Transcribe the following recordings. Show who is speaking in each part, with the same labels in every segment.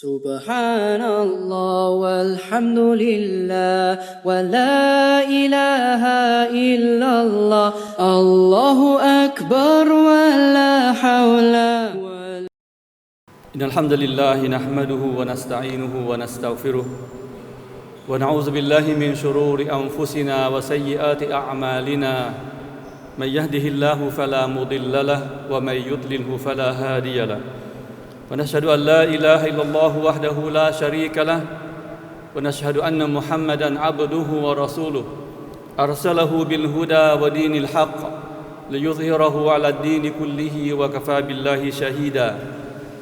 Speaker 1: سبحان الله والحمد لله ولا إله إلا الله الله أكبر ولا حول ولا
Speaker 2: إن الحمد لله نحمده ونستعينه ونستغفره ونعوذ بالله من شرور أنفسنا وسيئات أعمالنا من يهده الله فلا مضل له ومن يضلله فلا هادي له ونشهد أن لا إله إلا الله وحده لا شريك له ونشهد أن محمدا عبده ورسوله. أرسله بالهدى ودين الحق ليظهره على الدين كله وكفى بالله شهيدا.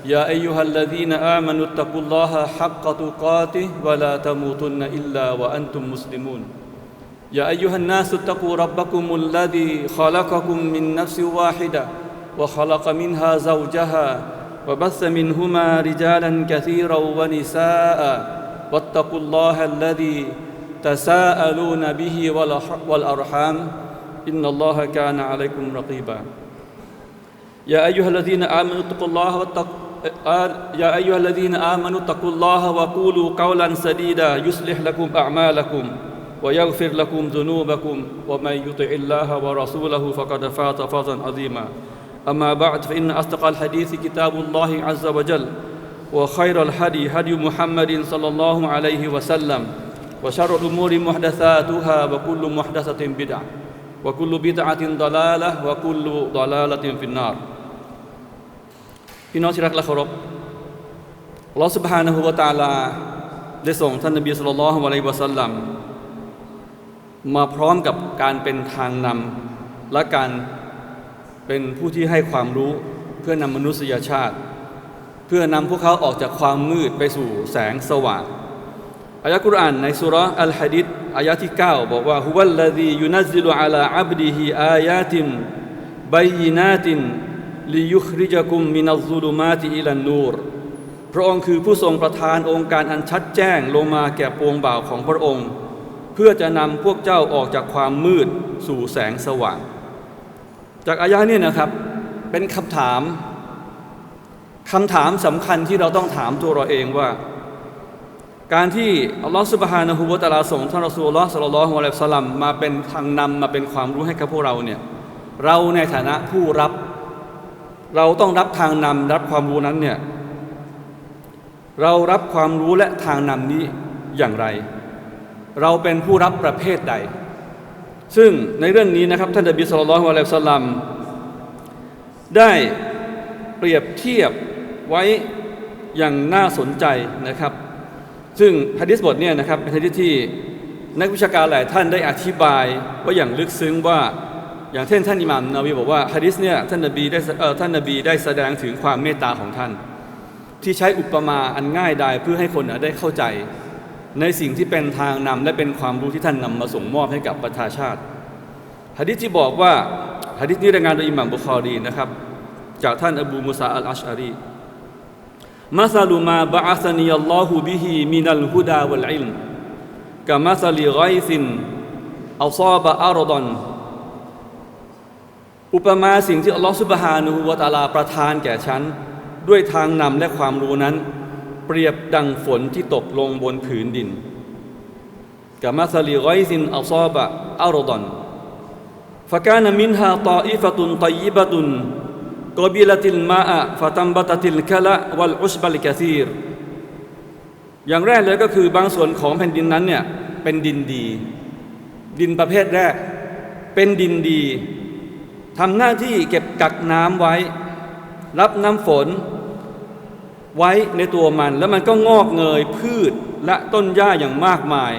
Speaker 2: يا أيها الذين آمنوا اتقوا الله حق تقاته ولا تموتن إلا وأنتم مسلمون. يا أيها الناس اتقوا ربكم الذي خلقكم من نفس واحدة وخلق منها زوجها وبث منهما رجالا كثيرا ونساء واتقوا الله الذي تساءلون به والأرحام إن الله كان عليكم رقيبا. يا أيها الذين آمنوا اتقوا الله واتقوا يا أيها الذين آمنوا اتقوا الله وقولوا قولا سديدا يصلح لكم أعمالكم ويغفر لكم ذنوبكم ومن يطع الله ورسوله فقد فاز فوزا عظيما. أما بعد فإن أصدق الحديث كتاب الله عز وجل وخير الهدي هدي محمد صلى الله عليه وسلم وشر الأمور محدثاتها وكل محدثة بدعة وكل بدعة ضلالة وكل ضلالة في النار พี่น้องที่รักและเคารพอัลลอฮฺสุบฮานะฮูวะตะอาลา ได้ส่งท่านนบีสุลต่านละฮ์อะลัยฮิวะสัลลัมมาพร้อมกับการเป็นทางนำและการ เป็นผู้ที่ให้ความรู้เพื่อนำมนุษยชาติ เพื่อนำพวกเขาออกจากความมืดไปสู่แสงสว่างอายะกุรอานในสุรอัลฮะดิษอายะที่ 9 บอกว่าฮุวัลลซียุนัซซิลุอะลาอับดิฮิอายาตินบัยยินาตินลิยุคริจกุมมินัซซุลุมาติอิลันนูรพระองค์คือผู้ทรงประทานองค์การอันชัดแจ้งลงมาแก่ปวงบ่าวของพระองค์ เพื่อจะนำพวกเจ้าออกจากความมืดสู่แสงสว่าง จากอายะนี้นะครับเป็นคำถามคำถามสำคัญที่เราต้องถามตัวเราเองว่า การที่อัลลอฮฺสุบฮานะฮูวะตาลาส่งท่านรอซูลลลอฮ์สัลลัลลอฮุอะลัยฮิสลลัมมาเป็นทางนำมาเป็นความรู้ให้กับพวกเราเนี่ยเราในฐานะผู้รับ เราต้องรับทางนำรับความรู้นั้นเนี่ยเรารับความรู้และทางนำนี้อย่างไร เราเป็นผู้รับประเภทใด ซึ่งในเรื่องนี้นะครับท่านนบีสุลต่านละฮ์อะลัยสัลลัมได้เปรียบเทียบไว้อย่างน่าสนใจนะครับ ซึ่งฮะดิษบทเนี่ยนะครับเป็นฮะดิษที่นักวิชาการหลายท่านได้อธิบายว่าอย่างลึกซึ้งว่าอย่างเช่นท่านอิหม่ามนาวีบอกว่าฮะดิษเนี่ยท่านนบีได้เอ่อท่านนบีได้แสดงถึงความเมตตาของท่าน ที่ใช้อุปมาอันง่ายดายเพื่อให้คนได้เข้าใจ ในสิ่งที่เป็นทางนำและเป็นความรู้ที่ท่านนำมาส่งมอบให้กับประชาชาติฮะดิษที่บอกว่าฮะดิษนี้รายงานโดยอิหม่ามบุคอรีนะครับ จากท่านอบูมุสาอัลอัชอารีมัสลุมาบะอัสนียัลลอฮูบิฮีมินัลฮุดาวัลอิลมกามัสลีไกซินอัลซาบะอารดอนอุปมาสิ่งที่อัลลอฮฺสุบฮานุวะตาลาประทานแก่ฉัน ด้วยทางนำและความรู้นั้น เปรียบดังฝนที่ตกลงบนผืนดินกามาซาลีร้อยซินอัลซอบะอารดอนฟกานมินฮาตออิฟตุนตยิบตุนกบิลติลมาอะฟตัมบะตติลกละวัลอุชบัลกะซีรอย่างแรกเลยก็คือบางส่วนของแผ่นดินนั้นเนี่ยเป็นดินดี ดินประเภทแรก เป็นดินดีทำหน้าที่เก็บกักน้ำไว้ รับน้ำฝน ไว้ในตัวมัน แล้วมันก็งอกเงยพืชและต้นหญ้าอย่างมากมาย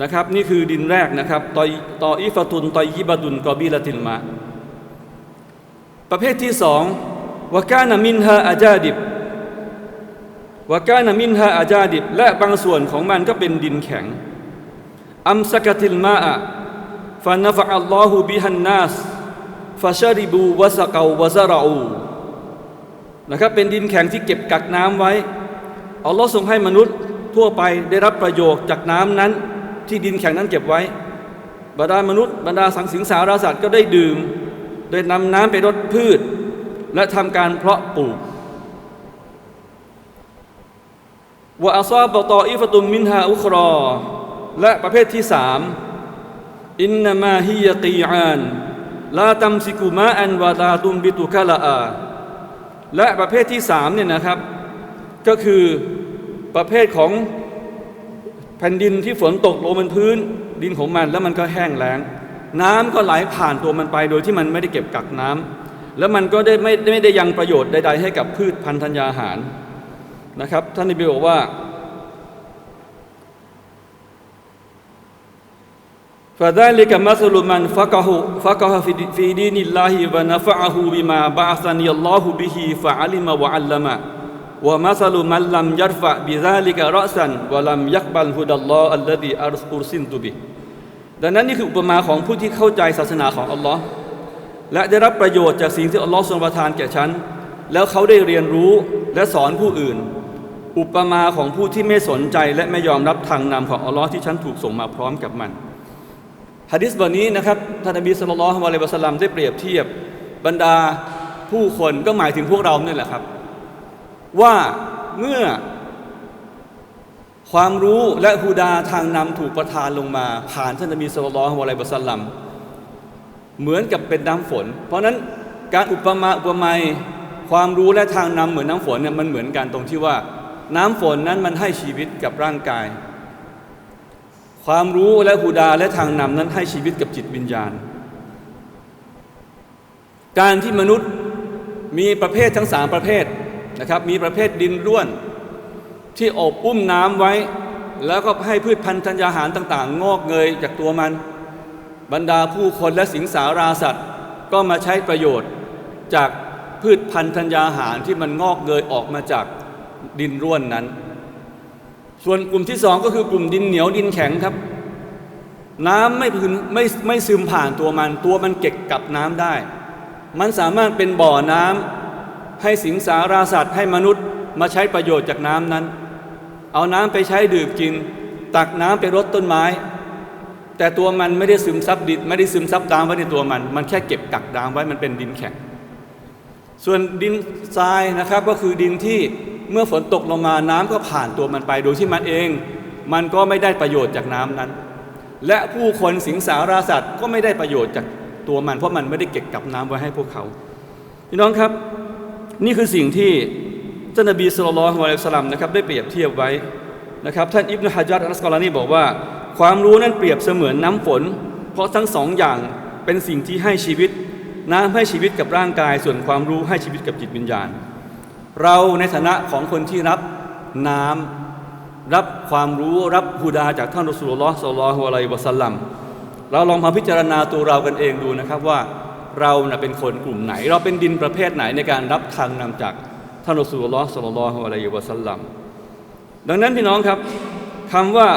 Speaker 2: นะครับ นี่คือดินแรกนะครับตอยตออิฟะตุนตอยิบะตุนกอบีละติลมา ประเภทที่สองวากานามินฮาอาจาดิบวากานามินฮาอาจาดิบ และบางส่วนของมันก็เป็นดินแข็งอัมสกติลมาอะฟานฟะอัลลอฮุบิฮันนัสฟาชาริบูวะสกาววะซาราอู นะครับเป็นดินแข็งที่เก็บกักน้ำไว้อัลลอฮ์ทรงให้มนุษย์ทั่วไปได้รับประโยชน์จากน้ำนั้น ที่ดินแข็งนั้นเก็บไว้ บรรดามนุษย์บรรดาสังสิงสารสัตว์ก็ได้ดื่ม โดยนำน้ำไปรดพืช และทำการเพาะปลูกวะอัซาบตออิฟตุมมินฮาอุครอ และประเภทที่สามอินนามาฮิยะกีอานลาตัมซิกุมาอันวะลาตุมบิตุคาลาอา และประเภทที่สามเนี่ยนะครับก็คือประเภทของแผ่นดินที่ฝนตกลงบนพื้นดินของมันแล้วมันก็แห้งแล้ง น้ำก็ไหลผ่านตัวมันไปโดยที่มันไม่ได้เก็บกักน้ำแล้วมันก็ได้ไม่ไม่ได้ยังประโยชน์ใด ๆ ให้กับพืชพันธัญญาหารนะครับ ท่านนบีบอกว่า فذلك مثل من فقه فقه في في دين الله ونفعه بما بعثني الله به فعلم وعلم ومثل من لم يرفع بذلك رأسا ولم يقبل هدى الله الذي أرسلت به ดังนั้นนี่คืออุปมาของผู้ที่เข้าใจศาสนาของอัลลอฮ์และได้รับประโยชน์จากสิ่งที่อัลลอฮ์ทรงประทานแก่ฉัน แล้วเขาได้เรียนรู้และสอนผู้อื่น อุปมาของผู้ที่ไม่สนใจและไม่ยอมรับทางนำของอัลลอฮ์ที่ฉันถูกส่งมาพร้อมกับมัน ฮะดิษบทนี้นะครับท่านนบีสุลต่านละฮ์อะลัยวะสัลลัมได้เปรียบเทียบบรรดาผู้คนก็หมายถึงพวกเราเนี่ยแหละครับ ว่าเมื่อความรู้และฮูดาทางนำถูกประทานลงมา ผ่านท่านนบีสุลต่านละฮ์อะลัยวะสัลลัมเหมือนกับเป็นน้ำฝน เพราะฉะนั้นการอุปมาอุปไมยความรู้และทางนำเหมือนน้ำฝนเนี่ยมันเหมือนกันตรงที่ว่า น้ำฝนนั้นมันให้ชีวิตกับร่างกาย ความรู้และหูดาและทางนำนั้นให้ชีวิตกับจิตวิญญาณ การที่มนุษย์มีประเภททั้งสามประเภทนะครับ มีประเภทดินร่วน ที่อบอุ้มน้ำไว้ แล้วก็ให้พืชพันธุ์ธัญญาหารต่าง ๆ งอกเงยจากตัวมัน บรรดาผู้คนและสิงสาราสัตว์ ก็มาใช้ประโยชน์จากพืชพันธุ์ธัญญาหารที่มันงอกเงยออกมาจากดินร่วนนั้น ส่วนกลุ่มที่สองก็คือกลุ่มดินเหนียวดินแข็งครับ น้ำไม่พึงไม่ไม่ซึมผ่านตัวมัน ตัวมันเก็บกับน้ำได้ มันสามารถเป็นบ่อน้ำให้สิงสาราสัตว์ให้มนุษย์มาใช้ประโยชน์จากน้ำนั้น เอาน้ำไปใช้ดื่มกิน ตักน้ำไปรดต้นไม้ แต่ตัวมันไม่ได้ซึมซับดินไม่ได้ซึมซับน้ำไว้ในตัวมัน มันแค่เก็บกักน้ำไว้มันเป็นดินแข็ง ส่วนดินทรายนะครับก็คือดินที่ เมื่อฝนตกลงมาน้ำก็ผ่านตัวมันไป โดยที่มันเอง มันก็ไม่ได้ประโยชน์จากน้ำนั้น และผู้คนสิงสาราสัตว์ก็ไม่ได้ประโยชน์จากตัวมัน เพราะมันไม่ได้เก็บกับน้ำไว้ให้พวกเขาพี่น้องครับ นี่คือสิ่งที่ท่านนบีสุลต่านละฮ์อะลัยฮิวะสัลลัมนะครับได้เปรียบเทียบไว้นะครับท่านอิบนุฮะจัดอัลสกอลานีบอกว่า ความรู้นั้นเปรียบเสมือนน้ำฝน เพราะทั้งสองอย่างเป็นสิ่งที่ให้ชีวิต น้ำให้ชีวิตกับร่างกาย ส่วนความรู้ให้ชีวิตกับจิตวิญญาณ เราในฐานะของคนที่รับน้ำรับความรู้รับฮูดาจากท่านรอสูลุลลอฮ์ศ็อลลัลลอฮุอะลัยวะสัลลัมเราลองมาพิจารณาตัวเรากันเองดูนะครับว่าเราเป็นคนกลุ่มไหน เราเป็นดินประเภทไหนในการรับทางนำจากท่านรอสูลุลลอฮ์ศ็อลลัลลอฮุอะลัยวะสัลลัมดังนั้นพี่น้องครับคำว่า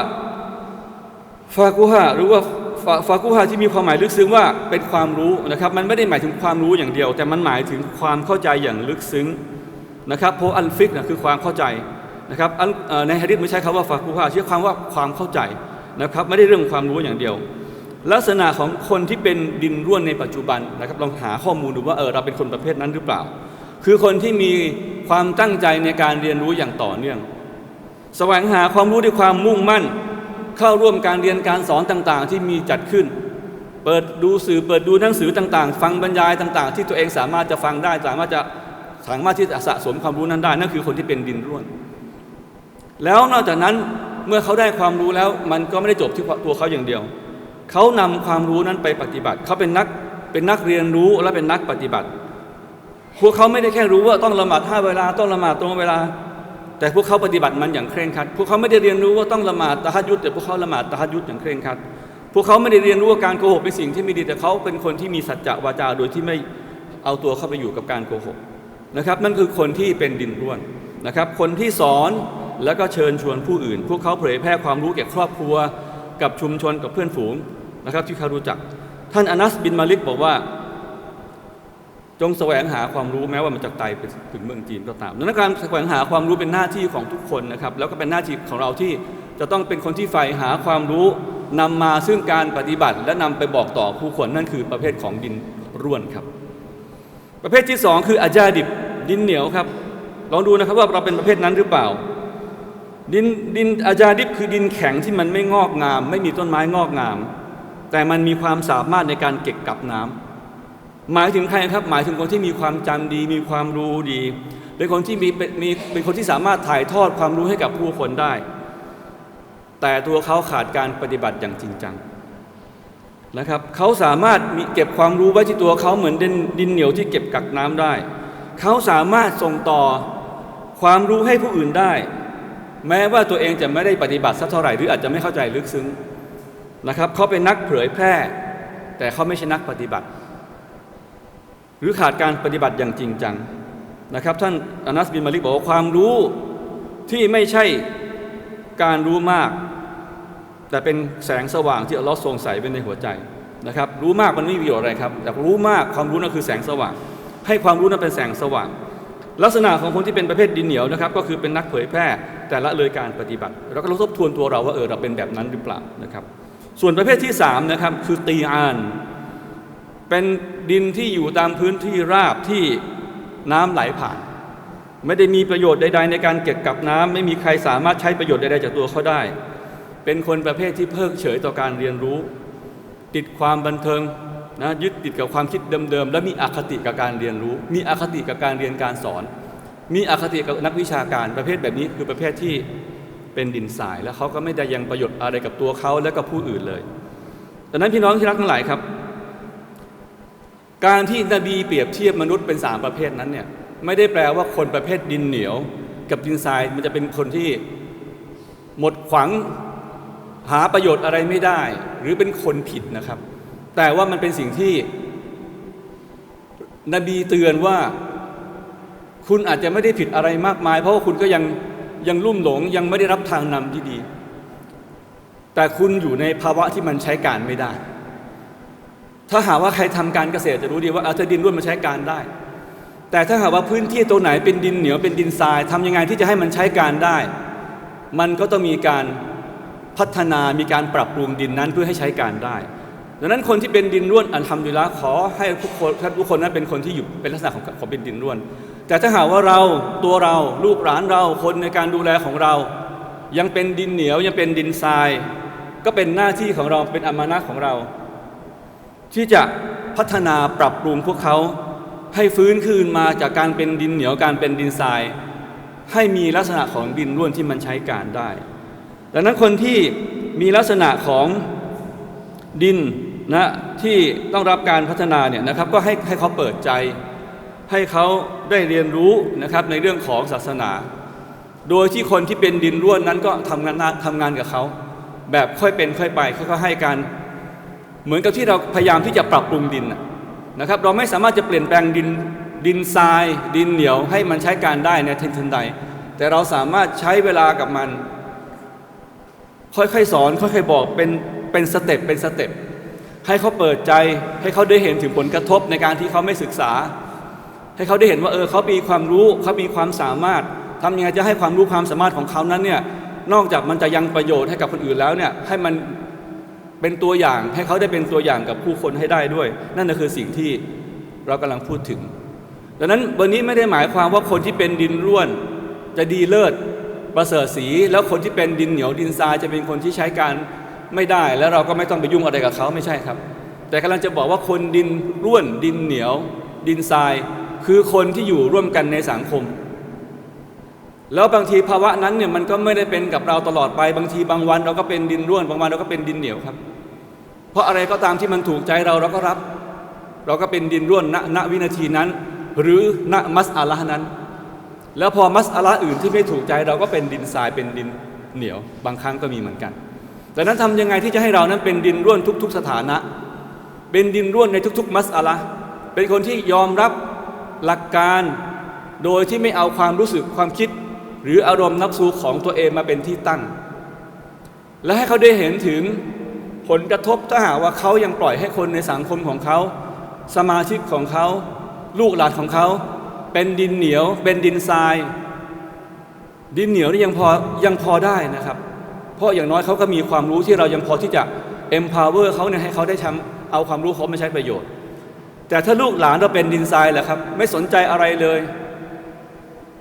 Speaker 2: ฟากุฮะหรือว่าฟาฟากุฮะที่มีความหมายลึกซึ้งว่าเป็นความรู้นะครับ มันไม่ได้หมายถึงความรู้อย่างเดียว แต่มันหมายถึงความเข้าใจอย่างลึกซึ้ง นะครับเพราะอัลฟิกนะคือความเข้าใจนะครับในฮะดิษไม่ใช่คำว่าฟากูฮาใช้คำว่าความเข้าใจนะครับไม่ได้เรื่องความรู้อย่างเดียว ลักษณะของคนที่เป็นดินร่วนในปัจจุบันนะครับลองหาข้อมูลดูว่าเออเราเป็นคนประเภทนั้นหรือเปล่า คือคนที่มีความตั้งใจในการเรียนรู้อย่างต่อเนื่อง แสวงหาความรู้ด้วยความมุ่งมั่น เข้าร่วมการเรียนการสอนต่างๆ ที่มีจัดขึ้น เปิดดูสื่อเปิดดูหนังสือต่างๆ ฟังบรรยายต่าง ๆ ที่ตัวเองสามารถจะฟังได้สามารถจะ สามารถที่จะสะสมความรู้นั้นได้ นั่นคือคนที่เป็นดินร่วน แล้วนอกจากนั้นเมื่อเขาได้ความรู้แล้ว มันก็ไม่ได้จบที่ตัวเขาอย่างเดียว เขานำความรู้นั้นไปปฏิบัติ เขาเป็นนักเป็นนักเรียนรู้และเป็นนักปฏิบัติ พวกเขาไม่ได้แค่รู้ว่าต้องละหมาดห้าเวลาต้องละหมาดตรงเวลา แต่พวกเขาปฏิบัติมันอย่างเคร่งครัด พวกเขาไม่ได้เรียนรู้ว่าต้องละหมาดตะฮัดยุดแต่พวกเขาละหมาดตะฮัดยุดอย่างเคร่งครัด พวกเขาไม่ได้เรียนรู้ว่าการโกหกเป็นสิ่งที่ไม่ดีแต่เขาเป็นคนที่มีสัจจะวาจาโดยที่ไม่เอาตัวเข้าไปอยู่กับการโกหก นะครับนั่นคือคนที่เป็นดินร่วนนะครับ คนที่สอนแล้วก็เชิญชวนผู้อื่น พวกเขาเผยแพร่ความรู้แก่ครอบครัว กับชุมชนกับเพื่อนฝูงนะครับ ที่เขารู้จัก ท่านอนัสบินมาลิกบอกว่า จงแสวงหาความรู้แม้ว่ามันจะไกลไปถึงเมืองจีนก็ตามดังนั้นการแสวงหาความรู้เป็นหน้าที่ของทุกคนนะครับ แล้วก็เป็นหน้าที่ของเราที่จะต้องเป็นคนที่ใฝ่หาความรู้นำมาซึ่งการปฏิบัติ และนำไปบอกต่อผู้คนนั่นคือประเภทของดินร่วนครับ ประเภทที่สองคืออาจาดิบดินเหนียวครับ ลองดูนะครับว่าเราเป็นประเภทนั้นหรือเปล่า ดินดินอาจาดิบคือดินแข็งที่มันไม่งอกงาม ไม่มีต้นไม้งอกงาม แต่มันมีความสามารถในการเก็บกักน้ำหมายถึงใครครับ หมายถึงคนที่มีความจำดี มีความรู้ดี เป็นคนที่มีเป็นมีเป็นคนที่สามารถถ่ายทอดความรู้ให้กับผู้คนได้ แต่ตัวเขาขาดการปฏิบัติอย่างจริงจัง นะครับเขาสามารถมีเก็บความรู้ไว้ที่ตัวเขาเหมือนดินดินเหนียวที่เก็บกักน้ำได้ เขาสามารถส่งต่อความรู้ให้ผู้อื่นได้ แม้ว่าตัวเองจะไม่ได้ปฏิบัติสักเท่าไหร่หรืออาจจะไม่เข้าใจลึกซึ้งนะครับเขาเป็นนักเผยแพร่ แต่เขาไม่ใช่นักปฏิบัติ หรือขาดการปฏิบัติอย่างจริงจังนะครับท่านอานัสบินมาลิกบอกว่าความรู้ที่ไม่ใช่การรู้มาก แต่เป็นแสงสว่างที่อัลลอฮ์ทรงใส่ไว้ในหัวใจนะครับ รู้มากมันไม่มีประโยชน์อะไรครับ แต่รู้มากความรู้นั่นคือแสงสว่าง ให้ความรู้นั้นเป็นแสงสว่าง ลักษณะของคนที่เป็นประเภทดินเหนียวนะครับ ก็คือเป็นนักเผยแพร่ แต่ละเลยการปฏิบัติเราก็ต้ทบทวนตัวเราว่าเออเราเป็นแบบนั้นหรือเปล่านะครับ ส่วนประเภทที่สามนะครับคือตีอาน เป็นดินที่อยู่ตามพื้นที่ราบที่น้ำไหลผ่าน ไม่ได้มีประโยชน์ใด ๆ ในการเก็บกักน้ำไม่มีใครสามารถใช้ประโยชน์ใดๆจากตัวเขาได้ เป็นคนประเภทที่เพิกเฉยต่อการเรียนรู้ ติดความบันเทิงนะยึดติดกับความคิดเดิมๆ และมีอคติกับการเรียนรู้ มีอคติกับการเรียนการสอน มีอคติกับนักวิชาการประเภทแบบนี้คือประเภทที่เป็นดินทราย แล้วเขาก็ไม่ได้ยังประโยชน์อะไรกับตัวเขาและกับผู้อื่นเลยดังนั้นพี่น้องที่รักทั้งหลายครับ การที่นบีเปรียบเทียบมนุษย์เป็นสามประเภทนั้นเนี่ยไม่ได้แปลว่าคนประเภทดินเหนียว กับดินทรายมันจะเป็นคนที่หมดขวัง หาประโยชน์อะไรไม่ได้ หรือเป็นคนผิดนะครับ แต่ว่ามันเป็นสิ่งที่ นบีเตือนว่าคุณอาจจะไม่ได้ผิดอะไรมากมาย เพราะว่าคุณก็ยังยังลุ่มหลงยังไม่ได้รับทางนำที่ดี แต่คุณอยู่ในภาวะที่มันใช้การไม่ได้ ถ้าหากว่าใครทำการเกษตรจะรู้ดีว่าเอาเธอดินร่วนมาใช้การได้ แต่ถ้าหากว่าพื้นที่ตัวไหนเป็นดินเหนียวเป็นดินทรายทำยังไงที่จะให้มันใช้การได้ มันก็ต้องมีการ พัฒนามีการปรับปรุงดินนั้นเพื่อให้ใช้การได้ดังนั้นคนที่เป็นดินร่วนอันทำดีละขอให้ทุกคนทุกคนนั้นเป็นคนที่อยู่เป็นลักษณะของของเป็นดินร่วน แต่ถ้าหากว่าเราตัวเราลูกหลานเราคนในการดูแลของเรา ยังเป็นดินเหนียวยังเป็นดินทราย ก็เป็นหน้าที่ของเราเป็นอามานะของเรา ที่จะพัฒนาปรับปรุงพวกเขาให้ฟื้นคืนมาจากการเป็นดินเหนียวการเป็นดินทราย ให้มีลักษณะของดินร่วนที่มันใช้การได้ ดังนั้นคนที่มีลักษณะของดินนะที่ต้องรับการพัฒนาเนี่ยนะครับก็ให้ให้เขาเปิดใจ ให้เขาได้เรียนรู้นะครับในเรื่องของศาสนา โดยที่คนที่เป็นดินร่วนนั้นก็ทำงานทำงานกับเขา แบบค่อยเป็นค่อยไปค่อยๆให้การเหมือนกับที่เราพยายามที่จะปรับปรุงดินนะครับ เราไม่สามารถจะเปลี่ยนแปลงดินดินทราย ดินเหนียวให้มันใช้การได้ในทันทีใด แต่เราสามารถใช้เวลากับมัน ค่อยๆสอน ค่อยๆบอกเป็นเป็นสเต็ปเป็นสเต็ปให้เขาเปิดใจให้เขาได้เห็นถึงผลกระทบในการที่เขาไม่ศึกษา ให้เขาได้เห็นว่าเออเขามีความรู้เขามีความสามารถทำยังไงจะให้ความรู้ความสามารถของเขานั้นเนี่ยนอกจากมันจะยังประโยชน์ให้กับคนอื่นแล้วเนี่ยให้มันเป็นตัวอย่างให้เขาได้เป็นตัวอย่างกับผู้คนให้ได้ด้วย นั่นก็คือสิ่งที่เรากำลังพูดถึงดังนั้นวันนี้ไม่ได้หมายความว่าคนที่เป็นดินร่วนจะดีเลิศ ประเสริฐสีแล้วคนที่เป็นดินเหนียวดินทรายจะเป็นคนที่ใช้การไม่ได้ แล้วเราก็ไม่ต้องไปยุ่งอะไรกับเขาไม่ใช่ครับ แต่กำลังจะบอกว่าคนดินร่วนดินเหนียว ดินทราย คือคนที่อยู่ร่วมกันในสังคม แล้วบางทีภาวะนั้นเนี่ยมันก็ไม่ได้เป็นกับเราตลอดไปบางทีบางวัน เราก็เป็นดินร่วนบางวันเราก็เป็นดินเหนียวครับ เพราะอะไรก็ตามที่มันถูกใจเราเราก็รับ เราก็เป็นดินร่วนณณวินาทีนั้น หรือณมัสอาละห์นั้น แล้วพอมัสอาละอื่นที่ไม่ถูกใจเราก็เป็นดินทรายเป็นดินเหนียว บางครั้งก็มีเหมือนกันดังนั้นทำยังไงที่จะให้เรานั้นเป็นดินร่วนทุก ๆ สถานะ เป็นดินร่วนในทุก ๆ มัสอาละเป็นคนที่ยอมรับหลักการโดยที่ไม่เอาความรู้สึกความคิด หรืออารมณ์นับสูของตัวเองมาเป็นที่ตั้ง และให้เขาได้เห็นถึงผลกระทบถ้าหากว่าเขายังปล่อยให้คนในสังคมของเขา สมาชิกของเขา ลูกหลานของเขา เป็นดินเหนียว เป็นดินทราย ดินเหนียวนี่ยังพอยังพอได้นะครับ เพราะอย่างน้อยเขาก็มีความรู้ที่เรายังพอที่จะ empower เขาเนี่ยให้เขาได้ทำเอาความรู้เขามาใช้ประโยชน์ แต่ถ้าลูกหลานเราเป็นดินทรายแหละครับ ไม่สนใจอะไรเลย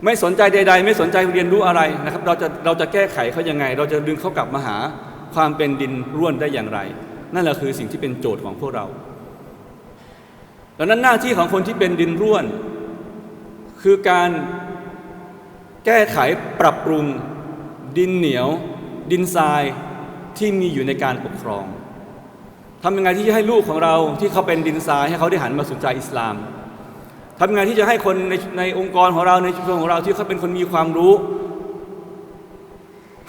Speaker 2: ไม่สนใจใด ๆ ไม่สนใจเรียนรู้อะไรนะครับ เราจะเราจะแก้ไขเขายังไง เราจะดึงเขากลับมาหาความเป็นดินร่วนได้อย่างไร นั่นแหละคือสิ่งที่เป็นโจทย์ของพวกเราดังนั้นหน้าที่ของคนที่เป็นดินร่วน คือการแก้ไขปรับปรุงดินเหนียว ดินทรายที่มีอยู่ในการปกครองทำยังไงที่จะให้ลูกของเราที่เขาเป็นดินทรายให้เขาได้หันมาสนใจอิสลามทำยังไงที่จะให้คนในในองค์กรของเราในชุมชนของเราที่เขาเป็นคนมีความรู้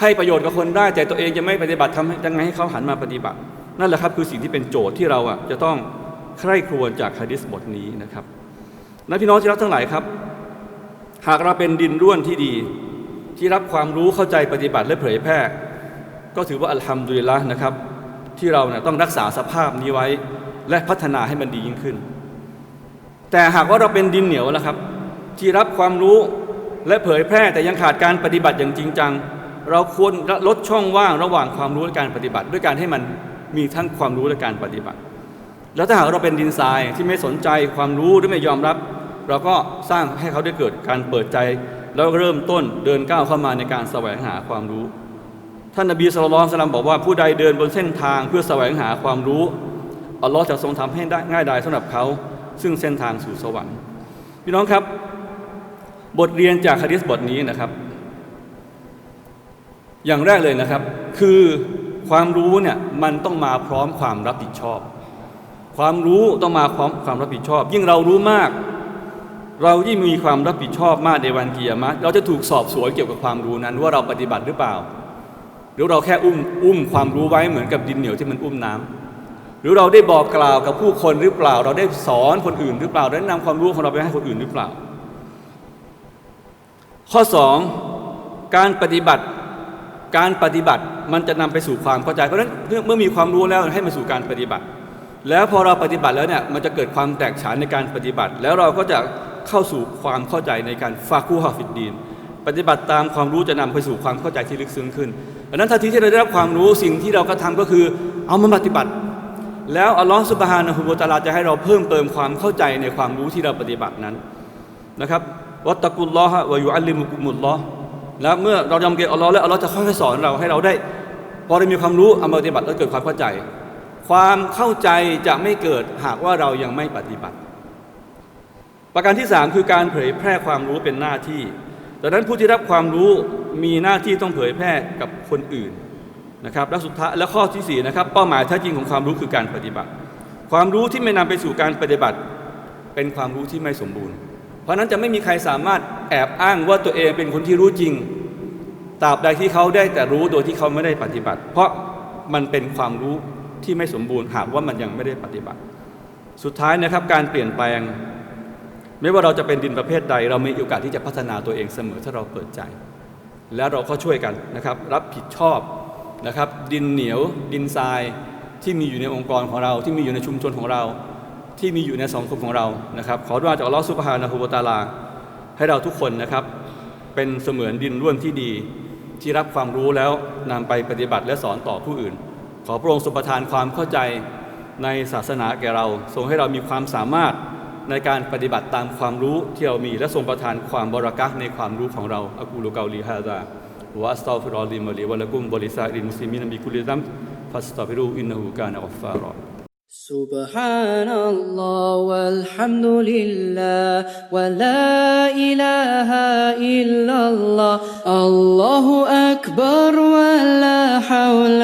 Speaker 2: ให้ประโยชน์กับคนได้ แต่ตัวเองจะไม่ปฏิบัติทำยังไงให้เขาหันมาปฏิบัติ นั่นแหละครับคือสิ่งที่เป็นโจทย์ที่เราอะจะต้องใคร่ครวญจากฮะดิษบทนี้นะครับและพี่น้องที่รักทั้งหลายครับ หากเราเป็นดินร่วนที่ดี ที่รับความรู้เข้าใจปฏิบัติและเผยแพร่ ก็ถือว่าอัลฮัมดุลิลละนะครับ ที่เราเนี่ยต้องรักษาสภาพนี้ไว้ และพัฒนาให้มันดียิ่งขึ้น แต่หากว่าเราเป็นดินเหนียวแล้วครับ ที่รับความรู้และเผยแพร่แต่ยังขาดการปฏิบัติอย่างจริงจัง เราควรลดช่องว่างระหว่างความรู้และการปฏิบัติ ด้วยการให้มันมีทั้งความรู้และการปฏิบัติ แล้วถ้าหากเราเป็นดินทรายที่ไม่สนใจความรู้หรือไม่ยอมรับ เราก็สร้างให้เขาได้เกิดการเปิดใจ แล้วเริ่มต้นเดินก้าวเข้ามาในการแสวงหาความรู้ ท่านนบีสุลต่านสลัมบอกว่าผู้ใดเดินบนเส้นทางเพื่อแสวงหาความรู้อัลลอฮ์จะทรงทำให้ได้ง่ายดายสำหรับเขา ซึ่งเส้นทางสู่สวรรค์ พี่น้องครับ บทเรียนจากฮะดิษบทนี้นะครับ อย่างแรกเลยนะครับ คือความรู้เนี่ยมันต้องมาพร้อมความรับผิดชอบ ความรู้ต้องมาพร้อมความรับผิดชอบ ยิ่งเรารู้มาก เรายิ่งมีความรับผิดชอบมากในวันเกียรมะเราจะถูกสอบสวนเกี่ยวกับความรู้นั้น ว่าเราปฏิบัติหรือเปล่า หรือเราแค่อุ้มอุ้มความรู้ไว้เหมือนกับดินเหนียวที่มันอุ้มน้ำหรือเราได้บอกกล่าวกับผู้คนหรือเปล่า เราได้สอนคนอื่นหรือเปล่าได้นำความรู้ของเราไปให้คนอื่นหรือเปล่า ข้อ 2 การปฏิบัติการปฏิบัติมันจะนำไปสู่ความเข้าใจ เพราะฉะนั้นเมื่อมีความรู้แล้วให้มาสู่การปฏิบัติ แล้วพอเราปฏิบัติแล้วเนี่ยมันจะเกิดความแตกฉานในการปฏิบัติ แล้วเราก็จะ เข้าสู่ความเข้าใจในการฟาคูฮาฟิดดีน ปฏิบัติตามความรู้จะนำไปสู่ความเข้าใจที่ลึกซึ้งขึ้นดังนั้นทันทีที่เราได้รับความรู้สิ่งที่เรากระทำก็คือเอามาปฏิบัติ แล้วอัลลอฮฺสุบฮานะฮูวะตาลาจะให้เราเพิ่มเติมความเข้าใจในความรู้ที่เราปฏิบัตินั้นนะครับวัตตะกุลลอฮะวะยุอัลลิมุกุมุลลอฮ์แล้วเมื่อเรายอมเกรงอัลลอฮ์แล้วอัลลอฮ์จะค่อยๆสอนเราให้เราได้ พอได้มีความรู้เอามาปฏิบัติแล้วเกิดความเข้าใจ ความเข้าใจจะไม่เกิดหากว่าเรายังไม่ปฏิบัติ ประการที่สามคือการเผยแพร่ความรู้เป็นหน้าที่ดังนั้นผู้ที่รับความรู้มีหน้าที่ต้องเผยแพร่กับคนอื่นนะครับและสุดท้ายและข้อที่สี่นะครับเป้าหมายแท้จริงของความรู้คือการปฏิบัติ ความรู้ที่ไม่นำไปสู่การปฏิบัติ เป็นความรู้ที่ไม่สมบูรณ์ เพราะนั้นจะไม่มีใครสามารถแอบอ้างว่าตัวเองเป็นคนที่รู้จริงตราบใดที่เขาได้แต่รู้โดยที่เขาไม่ได้ปฏิบัติ เพราะมันเป็นความรู้ที่ไม่สมบูรณ์หากว่ามันยังไม่ได้ปฏิบัติ สุดท้ายนะครับการเปลี่ยนแปลง ไม่ว่าเราจะเป็นดินประเภทใด เรามีโอกาสที่จะพัฒนาตัวเองเสมอถ้าเราเปิดใจ แล้วเราก็ช่วยกันนะครับ รับผิดชอบนะครับ ดินเหนียวดินทรายที่มีอยู่ในองค์กรของเรา ที่มีอยู่ในชุมชนของเรา ที่มีอยู่ในสังคมของเรานะครับ ขอดุอาจากอัลอฮฺซุบฮานะฮูวะตาลา ให้เราทุกคนนะครับ เป็นเสมือนดินร่วนที่ดีที่รับความรู้แล้วนำไปปฏิบัติและสอนต่อผู้อื่น ขอพระองค์ทรงประทานความเข้าใจในศาสนาแก่เรา ทรงให้เรามีความสามารถ ในการปฏิบัติตามความรู้ที่เรามี และทรงประทานความบรารักะห์ในความรู้ของเราอักูลุกาลีฮาซาวะอัสตัฟิรอลิมะลีวะละกุมบริซาอิลมุสลิมินบิคุลิซัมฟัสตัฟิรูอินนะฮูกานะกัฟฟารอ
Speaker 1: سبحان الله والحمد لله ولا إله إلا الله الله أكبر ولا حول